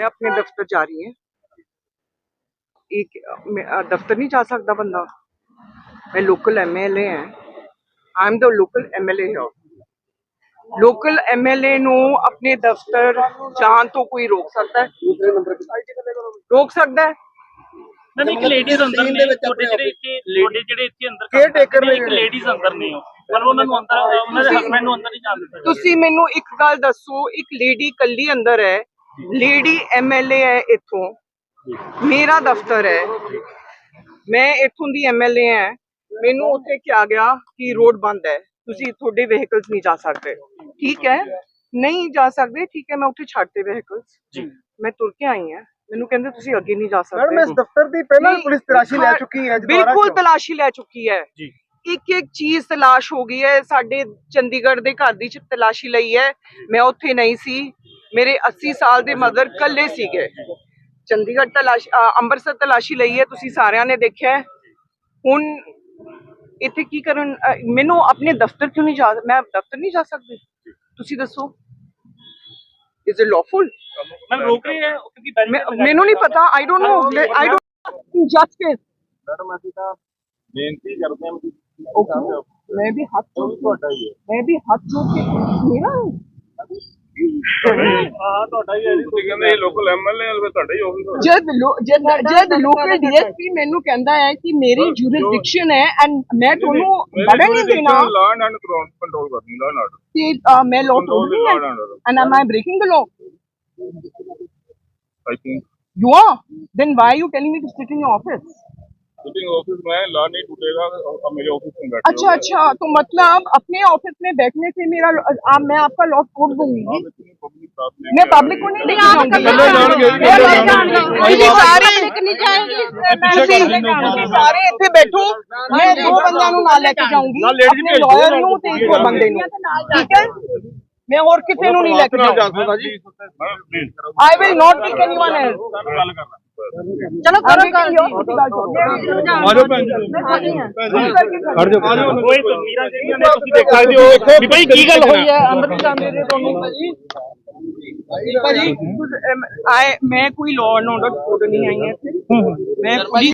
मैं अपने दफ्तर जा रही हूँ एक मैं- अ, दफ्तर नहीं जा सकता बंदा मैं लोकल एमएलए हैं I am the local MLA here local MLA ਨੂੰ ਆਪਣੇ ਦਫ਼ਤਰ ਜਾਣ ਤੋਂ ਕੋਈ ਰੋਕ ਸਕਦਾ ਹੈ ਰੋਕ ਸਕਦਾ ਹੈ ਮੈਂ ਇੱਕ ਲੇਡੀਜ਼ ਅੰਦਰ ਨੇ ਤੁਹਾਡੇ ਜਿਹੜੇ ਇੱਥੇ ਤੁਹਾਡੇ ਜਿਹੜੇ ਇੱਥੇ ਅੰਦਰ Care taker ਨੇ ਇੱਕ ਲੇਡੀਜ਼ ਅੰਦਰ ਨੇ ਉਹ ਪਰ ਉਹਨਾਂ ਨੂੰ ਅੰਦਰ ਉਹਨਾਂ ਦੇ ਹਸਬੰਡ ਨੂੰ ਅੰਦਰ ਨਹੀਂ ਜਾਣ ਦਿੱਤਾ ਤੁਸੀਂ ਮੈਨੂੰ ਇੱਕ ਗੱਲ ਦੱਸੋ ਇੱਕ ਲੇਡੀ ਕੱਲੀ ਅੰਦਰ ਹੈ ਲੇਡੀ ਐਮਐਲਏ ਹੈ ਇੱਥੋਂ। ਮੇਰਾ ਦਫ਼ਤਰ ਹੈ। ਮੈਂ ਇੱਥੋਂ ਦੀ ਐਮਐਲਏ ਹਾਂ। ਮੈਨੂੰ ਉੱਥੇ ਕਿਹਾ ਗਿਆ ਕਿ ਰੋਡ ਬੰਦ ਹੈ। ਤੁਸੀਂ ਤੁਹਾਡੇ ਵਹੀਕਲਸ ਨਹੀਂ ਜਾ ਸਕਦੇ। ਠੀਕ ਹੈ? ਨਹੀਂ ਜਾ ਸਕਦੇ ਠੀਕ ਹੈ ਮੈਂ ਉੱਥੇ ਛੱਡਤੇ ਵਹੀਕਲਸ ਜੀ। ਮੈਂ ਤੁਰ ਕੇ ਆਈ ਹਾਂ। ਮੈਨੂੰ ਕਹਿੰਦੇ ਤੁਸੀਂ ਅੱਗੇ ਨਹੀਂ ਜਾ ਸਕਦੇ। ਮੈਡਮ ਇਸ ਦਫ਼ਤਰ ਦੀ ਪਹਿਲਾਂ ਪੁਲਿਸ ਤਲਾਸ਼ੀ ਲੈ ਚੁੱਕੀ ਹੈ ਬਿਲਕੁਲ? ਤਲਾਸ਼ੀ ਲੈ ਚੁੱਕੀ ਹੈ। ਜੀ। ਇੱਕ ਇੱਕ ਚੀਜ਼ ਤਲਾਸ਼ ਹੋ ਗਈ ਹੈ। ਸਾਡੇ ਚੰਡੀਗੜ੍ਹ ਦੇ ਘਰ ਦੀ ਚ ਤਲਾਸ਼ੀ ਲਈ ਹੈ। ਮੈਂ ਉੱਥੇ ਨਹੀਂ ਸੀ। ਮੇਰੇ 80 ਸਾਲ ਦੇ ਮਦਰ ਕੱਲੇ ਸੀਗੇ। ਚੰਡੀਗੜ੍ਹ ਤਲਾਸ਼ ਅੰਮ੍ਰਿਤਸਰ ਤਲਾਸ਼ੀ ਲਈ ਹੈ ਤੁਸੀਂ ਸਾਰਿਆਂ ਨੇ ਦੇਖਿਆ। ਹੁਣ ਇੱਥੇ ਕੀ ਕਰਨ ਮੈਨੂੰ ਆਪਣੇ ਦਫ਼ਤਰ ਕਿਉਂ ਨਹੀਂ ਜਾ ਮੈਂ ਦਫ਼ਤਰ ਨਹੀਂ ਜਾ ਸਕਦੀ? ਤੁਸੀਂ ਦੱਸੋ। ਇਜ਼ ਇਟ ਲawful ਮੈਂ ਰੋਕ ਰਹੀ ਹੈ ਕਿਉਂਕਿ ਬੈਰੀਕੇਡ ਮੈਂ- ਮੈਨੂੰ ਨਹੀਂ ਪਤਾ I don't know I don't justice madam ਅਸੀਂ ਤਾਂ ਬੇਨਤੀ ਕਰਦੇ ਹਾਂ ਕਿ ਮੈਂ ਵੀ ਹੱਥ ਜੋੜ ਕੇ ਤੁਹਾਡਾ ਹੀ ਹੈ ਮੈਂ ਵੀ ਹੱਥ ਜੋੜ ਕੇ ਮੇਰਾ। ਕਹਿੰਦੇ ਲੋਕਲ ਐਮਐਲਏ ਹੈ ਤੁਹਾਡਾ ਹੀ ਆਫਿਸ ਜਦ ਲੋ- ਜਦ ਜਦ ਲੋਕਲ ਡੀਐਸਪੀ ਮੈਨੂੰ ਕਹਿੰਦਾ ਹੈ ਕਿ ਮੇਰੀ ਜੁਰਿਸਡਿਕਸ਼ਨ ਹੈ ਐਂਡ ਮੈਂ ਤੁਹਾਨੂੰ ਬੜਨ ਨਹੀਂ ਦੇਣਾ ਲਾਅ ਐਂਡ ਕੰਟਰੋਲ ਕਰਨੀ ਲਾਅ ਐਂਡ ਕਿ ਅ, ਮੈਂ ਲਾਅ ਤੋੜ ਰਹੀ ਹਾਂ and am I breaking the law I think you are then why are you telling me to sit in your office sitting office में ला नहीं टूटेगा और मेरे ऑफिस में बैठे अच्छा अच्छा तो मतलब अपने ऑफिस में बैठने से मेरा आ, मैं आपका लॉ तोड़ दूंगी पब्लिक साथ में मैं पब्लिक को नहीं लेके जाऊंगी चलो जाएंगे, मैं चलो नहीं जाएंगे। जाऊंगी। ਤੁਸੀਂ ਸਾਰੇ ਤੁਸੀਂ ਤੁਸੀਂ ਸਾਰੇ ਇੱਥੇ ਬੈਠੋ ਮੈਂ ਦੋ ਬੰਦਿਆਂ ਨੂੰ ਨਾਲ ਲੈ ਕੇ ਜਾਊਂਗੀ ਆਪਣੇ ਲਾਇਰ ਨੂੰ ਤੇ ਇੱਕ ਹੋਰ ਬੰਦੇ ਨੂੰ ਠੀਕ ਹੈ ਮੈਂ ਹੋਰ ਕਿਸੇ ਨੂੰ ਨਹੀਂ ਲੈ ਕੇ ਜਾਊਂਗੀ जी please I will not take anyone else गल करना ਚਲੋ ਕਰੋ ਆਜੋ ਭੈਣ ਜੀ। ਖੜ ਜਾਓ ਕੋਈ ਤਸਵੀਰਾਂ ਜਿਹੜੀਆਂ ਨੇ ਤੁਸੀਂ ਦੇਖ ਸਕਦੇ ਹੋ ਵੀ ਭਾਈ ਕੀ ਗੱਲ ਹੋਈ ਹੈ ਅੰਦਰ ਹੀ ਜਾਂਦੇ ਨੇ ਤੁਹਾਨੂੰ। ਭਾਜੀ ਭਾਜੀ ਆਏ ਮੈਂ ਕੋਈ ਲਾਅ ਐਂਡ ਆਰਡਰ ਕੋਡ ਨਹੀਂ ਆਈ ਹੈ ਮੈਂ